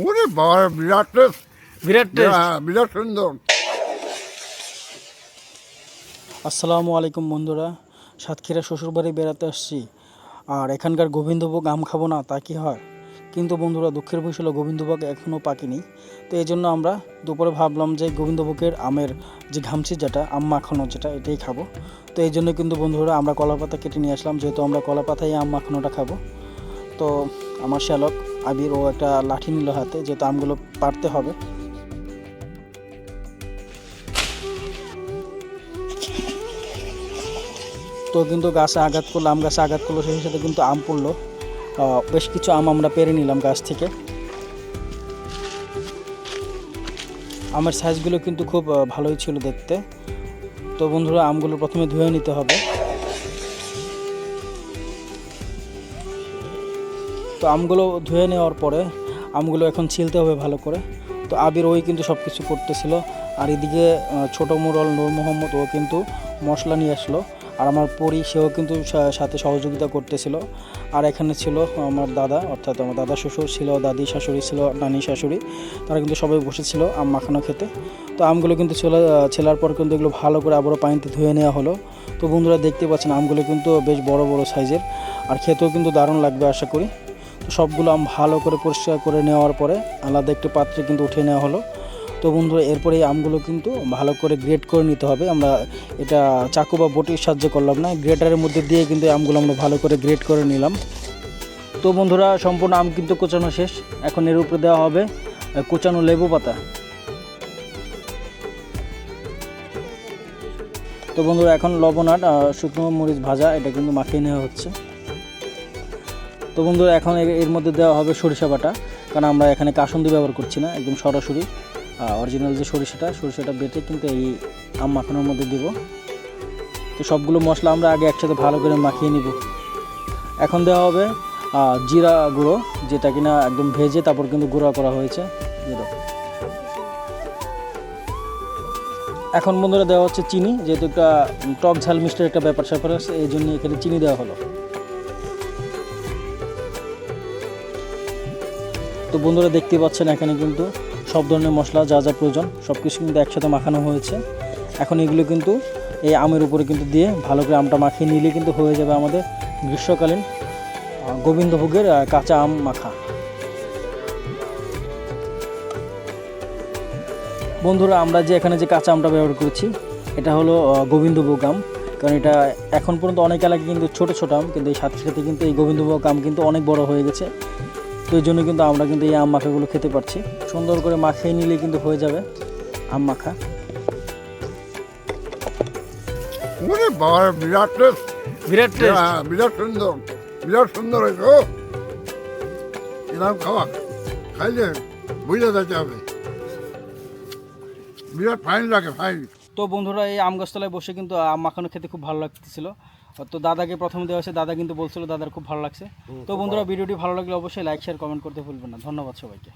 ওরে বাবা বিরাট টেস্ট। বিরাট টেস্ট? হ্যাঁ, বিরাট সুন্দর। আসসালামু আলাইকুম বন্ধুরা সাতক্ষীরা শ্বশুরবাড়ি বেড়াতে আসছি। আর এখানকার গোবিন্দভোগ আম খাব না তা কি হয়? কিন্তু বন্ধুরা দুঃখের বিষয় হলো গোবিন্দভোগ এখনও পাকেনি। তো এই জন্য আমরা দুপুরে ভাবলাম যে গোবিন্দভোগের আমের যে ঘামছি যেটা আম মাখানো যেটা এটাই খাব। তো এই জন্য কিন্তু বন্ধুরা আমরা কলা পাতা কেটে নিয়ে আসলাম যেহেতু আমরা কলা পাতায় আম মাখানোটা খাব। তো আমার শ্যালক আবির, ও একটা লাঠি নিল হাতে, যেহেতু আমগুলো পারতে হবে। তো কিন্তু গাছে আঘাত করল, আম গাছে আঘাত করল, সেই সাথে কিন্তু আম পড়ল। বেশ কিছু আম আমরা পেরে নিলাম গাছ থেকে। আমের সাইজগুলো কিন্তু খুব ভালোই ছিল দেখতে। তো বন্ধুরা, আমগুলো প্রথমে ধুয়ে নিতে হবে। তো আমগুলো ধুয়ে নেওয়ার পরে আমগুলো এখন ছিলতে হবে ভালো করে। তো আবির ওই কিন্তু সব কিছু করতেছিল। আর এদিকে ছোট মুরল নূর মোহাম্মদ, ও কিন্তু মশলা নিয়ে আসলো। আর আমার পরি, সেও কিন্তু সাথে সহযোগিতা করতেছিল। আর এখানে ছিল আমার দাদা, অর্থাৎ আমার দাদা শ্বশুর ছিল, দাদি শাশুড়ি ছিল, নানি শাশুড়ি, তারা কিন্তু সবাই বসেছিল আম মাখানো খেতে। তো আমগুলো কিন্তু ছেলা ছেলার পর কিন্তু এগুলো ভালো করে আবারও পানিতে ধুয়ে নেওয়া হলো। তো বন্ধুরা দেখতে পাচ্ছেন, আমগুলো কিন্তু বেশ বড় বড় সাইজের। আর খেতেও কিন্তু দারুণ লাগবে, আশা করি। সবগুলো আম ভালো করে পরিষ্কার করে নেওয়ার পরে আলাদা একটি পাত্রে কিন্তু উঠিয়ে নেওয়া হলো। তো বন্ধুরা, এরপরে এই আমগুলো কিন্তু ভালো করে গ্রেড করে নিতে হবে। আমরা এটা চাকু বা বটির সাহায্যে করলাম না গ্রেটারের মধ্যে দিয়ে কিন্তু আমগুলো আমরা ভালো করে গ্রেড করে নিলাম। তো বন্ধুরা, সম্পূর্ণ আম কিন্তু কোচানো শেষ। এখন এর উপরে দেওয়া হবে কোচানো লেবু পাতা। তো বন্ধুরা, এখন লবণ আর শুকনো মরিচ ভাজা, এটা কিন্তু মাখিয়ে নেওয়া হচ্ছে। তো বন্ধুরা, এখন এর- মধ্যে দেওয়া হবে সরিষা বাটা, কারণ আমরা এখানে কাসুন্দি ব্যবহার করছি না, একদম সরাসরি। অরিজিনাল যে সরিষাটা সরিষাটা বেটে কিন্তু এই আম মাখানোর মধ্যে দিব। তো সবগুলো মশলা আমরা আগে একসাথে ভালো করে মাখিয়ে নিব। এখন দেওয়া হবে জিরা গুঁড়ো, যেটা কিনা একদম ভেজে তারপর কিন্তু গুঁড়া করা হয়েছে। এখন বন্ধুরা দেওয়া হচ্ছে চিনি, যেহেতু একটা টক ঝাল মিষ্টির একটা ব্যাপার স্যাপার আছে, এই জন্য এখানে চিনি দেওয়া হলো। তো বন্ধুরা দেখতে পাচ্ছেন এখানে কিন্তু সব ধরনের মশলা, যা যা প্রয়োজন সব কিছু কিন্তু একসাথে মাখানো হয়েছে। এখন এগুলো কিন্তু এই আমের উপরে কিন্তু দিয়ে ভালো করে আমটা মাখিয়ে নিলে কিন্তু হয়ে যাবে আমাদের গ্রীষ্মকালীন গোবিন্দভোগের কাঁচা আম মাখা। বন্ধুরা, আমরা যে এখানে যে কাঁচা আমটা ব্যবহার করেছি, এটা হলো গোবিন্দভোগ আম। কারণ এটা এখন পর্যন্ত অনেক এলাকায় কিন্তু ছোট ছোট আম, কিন্তু এই সাথে সাথে কিন্তু এই গোবিন্দভোগ আম কিন্তু অনেক বড় হয়ে গেছে। তো এই জন্য কিন্তু আমরা কিন্তু এই আম মাখাগুলো খেতে পারছি। সুন্দর করে মাখিয়ে নিলে কিন্তু হয়ে যাবে আম মাখা। বিরাট বিরাট হ্যাঁ, বিরাট সুন্দর। বিরাট সুন্দর হয়েছে এরকম খাওয়া খাইলে বুঝে যেতে হবে। বিরাট ফাইন লাগে ফাইন তো বন্ধুরা এই আম গাছতলায় বসে কিন্তু আম মাখানো খেতে খুব ভালো লাগতেছিল। তো দাদাকে প্রথম দেওয়া হয়েছে দাদা কিন্তু বলছিল দাদার খুব ভালো লাগছে। তো বন্ধুরা ভিডিওটি ভালো লাগলে অবশ্যই লাইক শেয়ার কমেন্ট করতে ভুলবেন না। ধন্যবাদ সবাইকে।